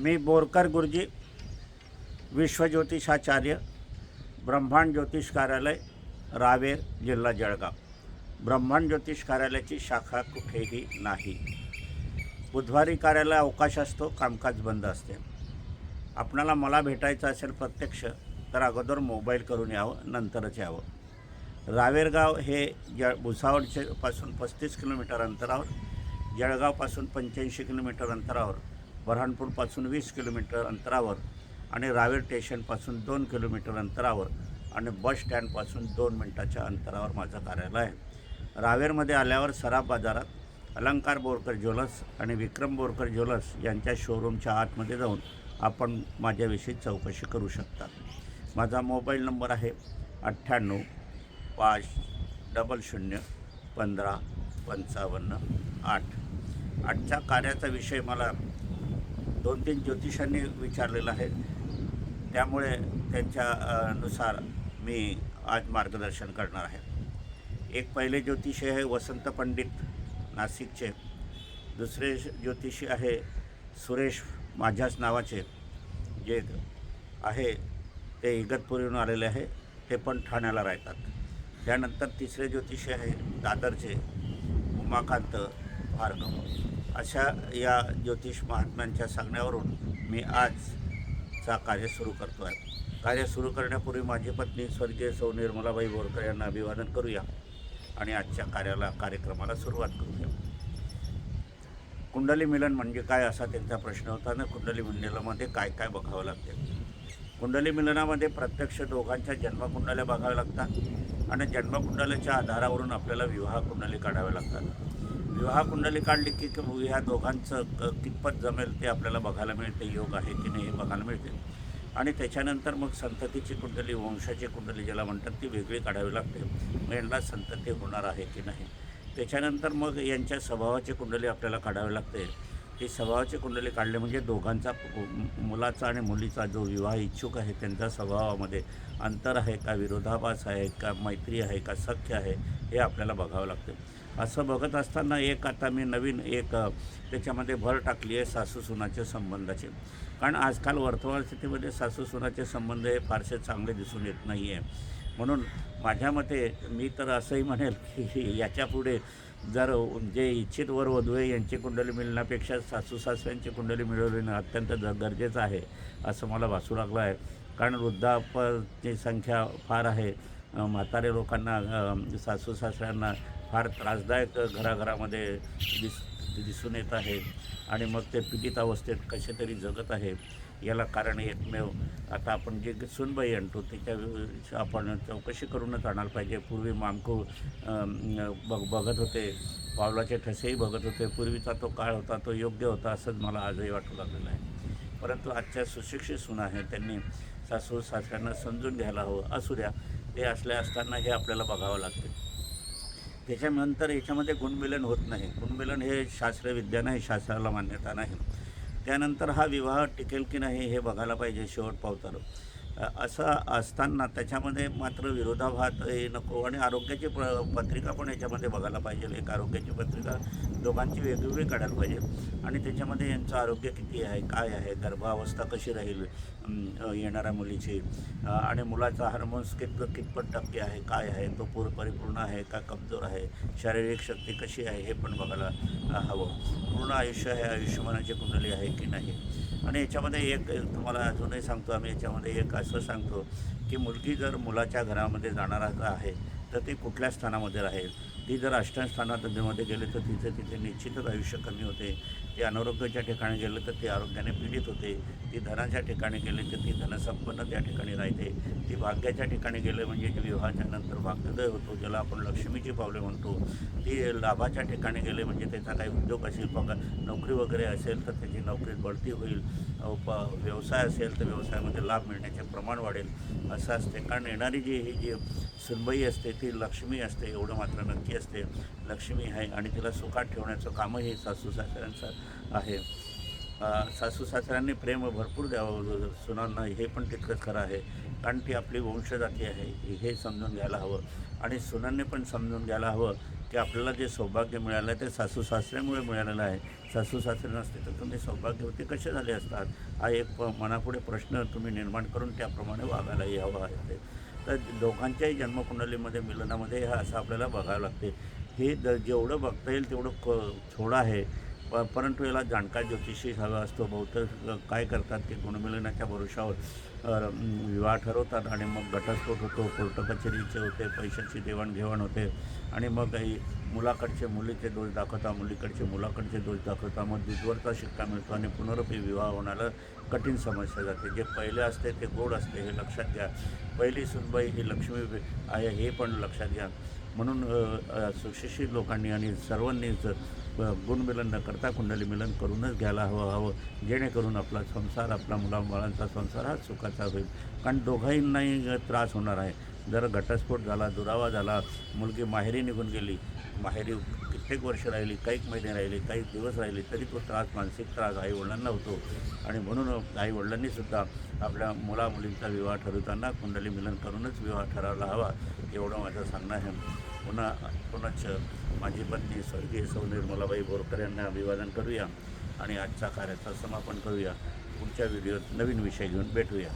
मी बोरकर गुरुजी विश्वज्योतिषाचार्य ब्रह्मांड ज्योतिष कार्यालय रावेर जिल्हा जळगाव. ब्रह्मांड ज्योतिष कार्यालयाची शाखा कुठेही नाही. बुधवारी कार्यालय अवकाश असतो कामकाज बंद असते. आपणाला मला भेटायचं असेल प्रत्यक्ष तर अगोदर मोबाईल करून यावं नंतरच यावं. रावेरगाव हे ज भुसावळचे पासून पस्तीस किलोमीटर अंतरावर जळगावपासून पंच्याऐंशी किलोमीटर अंतरावर बऱ्हाणपूरपासून वीस किलोमीटर अंतरावर आणि रावेर स्टेशनपासून दोन किलोमीटर अंतरावर आणि बस स्टँडपासून दोन मिनटाच्या अंतरावर माझं कार्यालय आहे. रावेरमध्ये आल्यावर सराफ बाजारात अलंकार बोरकर ज्वेलर्स आणि विक्रम बोरकर ज्वेलर्स यांच्या शोरूमच्या आतमध्ये जाऊन आपण माझ्याविषयी चौकशी करू शकता माझा मोबाईल नंबर आहे अठ्ठ्याण्णव पाच डबल शून्य पंधरा पंचावन्न आठ. आजच्या कार्याचा विषय मला दोन तीन ज्योतिषांनी विचारलेलं आहे. त्यामुळे त्यांच्या नुसार मी आज मार्गदर्शन करणार आहे. एक पहिले ज्योतिषी आहे वसंत पंडित नाशिकचे. दुसरे ज्योतिषी आहे सुरेश माझ्याच नावाचे जे आहे ते इगतपुरीहून आलेले आहे. ते पण ठाण्याला राहतात. त्यानंतर तिसरे ज्योतिषी आहे दादरचे उमाकांत भार्गव. अशा या ज्योतिष महात्म्यांच्या सांगण्यावरून मी आजचा कार्य सुरू करतो आहे कार्य सुरू करण्यापूर्वी माझी पत्नी स्वर्गीय सौ निर्मलाबाई बोरकर यांना अभिवादन करूया आणि आजच्या कार्याला कार्यक्रमाला सुरुवात करूया. कुंडली मिलन म्हणजे काय असा त्यांचा प्रश्न होता ना? कुंडली मिलनामध्ये काय काय बघावं लागते? कुंडली मिलनामध्ये प्रत्यक्ष दोघांच्या जन्मकुंडल्या बघाव्या लागतात आणि जन्मकुंडल्याच्या आधारावरून आपल्याला विवाह कुंडली काढाव्या लागतात. विवाह कुंडली काढली की ह्या दोघांचं कितपत जमेल ते आपल्याला बघायला मिळते योग आहे की नाही हे बघायला मिळते. आणि त्याच्यानंतर मग संततीची कुंडली वंशाची कुंडली ज्याला म्हणतात ती वेगळी काढावी लागते. मग यांना संतती होणार आहे की नाही? त्याच्यानंतर मग यांच्या स्वभावाची कुंडली आपल्याला काढावी लागते. ती स्वभावाची कुंडली काढली म्हणजे दोघांचा मुलाचा आणि मुलीचा जो विवाह इच्छुक आहे त्यांच्या स्वभावामध्ये अंतर आहे का विरोधाभास आहे का मैत्री आहे का सख्य आहे हे आपल्याला बघावं लागतं. असं बघत असताना एक आता मी नवीन एक त्याच्यामध्ये भर टाकली आहे सासू सुनाच्या संबंधाचे. कारण आजकाल वर्तमान स्थितीमध्ये सासू सुनाचे संबंध हे फारसे चांगले दिसून येत नाही आहे म्हणून माझ्या मते मी तर असंही म्हणेल की याच्यापुढे जर जे इच्छित वर वधू आहे यांची कुंडली मिळण्यापेक्षा सासू सासऱ्यांची कुंडली मिळवणं अत्यंत ज- गरजेचं आहे असं मला भासू लागलं आहे. कारण वृद्धापची संख्या फार आहे. म्हातारे लोकांना सासू सासऱ्यांना फार त्रासदायक घराघरामध्ये दिस दिसून येत आहे. आणि मग ते पीडित अवस्थेत कसे तरी जगत आहे. याला कारण एकमेव आता आपण जे सुनबाई आणतो त्याच्या आपण चौकशी करूनच आणायला पाहिजे. पूर्वी मामकू बघ बघत होते. पावलाचे ठसेही बघत होते. पूर्वीचा तो काळ होता तो योग्य होता असंच मला आजही वाटू लागलेलं आहे. परंतु आजच्या सुशिक्षित सुना आहे त्यांनी सासू सासऱ्यांना समजून घ्यायला हवं. असू द्या. ते असल्या असताना हे आपल्याला बघावं लागते. त्याच्यानंतर याच्यामध्ये गुणमिलन होत नाही. गुणमिलन हे शास्त्रीय विद्या नाही शास्त्राला मान्यता नाही. त्यानंतर हा विवाह टिकेल की नाही हे बघायला पाहिजे शेवट पावतारं. असं असताना त्याच्यामध्ये मात्र विरोधाभास हे नको आणि आरोग्याची प पत्रिका पण याच्यामध्ये बघायला पाहिजे. एक आरोग्याची पत्रिका दोघांची वेगवेगळी काढायला पाहिजे. आणि त्याच्यामध्ये यांचं आरोग्य किती आहे काय आहे गर्भावस्था कशी राहील येणाऱ्या मुलीची आणि मुलाचा हार्मोन्स कित कितपत टक्के आहे काय आहे तो पूर परिपूर्ण आहे का कमजोर आहे शारीरिक शक्ती कशी आहे हे पण बघायला हवं. पूर्ण आयुष्य हे आयुष्यमानाची कुंडली आहे की नाही? आणि याच्यामध्ये एक तुम्हाला अजूनही सांगतो आम्ही याच्यामध्ये एक असं असं सांगतो की मुलगी जर मुलाच्या घरामध्ये जाणार आहे तर ती कुठल्या स्थानामध्ये राहील? ती जर अष्टम स्थानामध्ये गेले तर तिचं तिथे निश्चितच आयुष्य कमी होते. ती अनारोग्याच्या ठिकाणी गेले तर ती आरोग्याने पीडित होते. ती धनाच्या ठिकाणी गेले तर ती धनसंपन्न त्या ठिकाणी राहते. ती भाग्याच्या ठिकाणी गेले म्हणजे जे विवाहाच्या नंतर भाग्योदय होतो ज्याला आपण लक्ष्मीची पावले म्हणतो. ती लाभाच्या ठिकाणी गेले म्हणजे त्याचा काही उद्योग असेल पगार नोकरी वगैरे असेल तर त्याची नोकरीत बढती होईल. प व्यवसाय असेल तर व्यवसायामध्ये लाभ मिळण्याचे प्रमाण वाढेल. असं असते कारण येणारी जी ही जी सुनबाई असते ती लक्ष्मी असते एवढं मात्र नक्की असते. लक्ष्मी आहे आणि तिला सुखात ठेवण्याचं कामही सासू सासऱ्यांचं आहे. सासू सासऱ्यांनी प्रेम भरपूर द्यावं सुनांना हे पण तितकंच खरं आहे. कारण ती आपली वंशजाती आहे हे समजून घ्यायला हवं. आणि सुनांनी पण समजून घ्यायला हवं की आपल्याला जे सौभाग्य मिळालं आहे ते सासू सासऱ्यामुळे मिळालेलं आहे. सासू सासरे नसते तर तुम्ही सौभाग्यवती कसे झाले असतात? हा एक मनापुढे प्रश्न तुम्ही निर्माण करून त्याप्रमाणे वागायला यावं आहे. ते तर दोघांच्याही जन्मकुंडलीमध्ये मिलनामध्ये हे असं आपल्याला बघावं लागते. हे द जेवढं बघता येईल तेवढं क थोडं आहे. प परंतु याला जाणकार ज्योतिषी हवा असतो बहुतेक काय करतात ते गुणमिलनाच्या भरोशावर विवाह ठरवतात आणि मग घटस्फोट होतो कोर्ट कचेरीचे होते पैशाची देवाणघेवाण होते आणि मग काही मुलाकडचे मुलीचे दोष दाखवता मुलीकडचे मुलाकडचे दोष दाखवता मग दुधवरचा शिक्का मिळतो आणि पुनरुपी विवाह होण्याला कठीण समस्या जाते. जे पहिले असते ते गोड असते हे लक्षात घ्या. पहिली सुनबाई ही लक्ष्मी आहे हे पण लक्षात घ्या. म्हणून सुशिक्षित लोकांनी आणि सर्वांनीच गुणमिलन न करता कुंडली मिलन करूनच घ्यायला हवं हवं. जेणेकरून आपला संसार आपला मुलामुलांचा संसार हा सुखाचा होईल. कारण दोघांनाही त्रास होणार आहे. जर घटस्फोट झाला दुरावा झाला मुलगी माहेरी निघून गेली माहेरी कित्येक वर्ष राहिली काही महिने राहिली काही दिवस राहिली तरी तो त्रास मानसिक त्रास आईवडिलांना होतो. आणि म्हणून आई वडिलांनीसुद्धा आपल्या मुला मुलींचा विवाह ठरवताना कुंडली मिलन करूनच विवाह ठरवला हवा एवढं माझं सांगणं आहे. पुन्हा पुनश्च माझी पत्नी स्वर्गीय सौ निर्मलाबाई बोरकर यांना अभिवादन करूया आणि आजचा कार्याचं समापन करूया. पुढच्या व्हिडिओत नवीन विषय घेऊन भेटूया.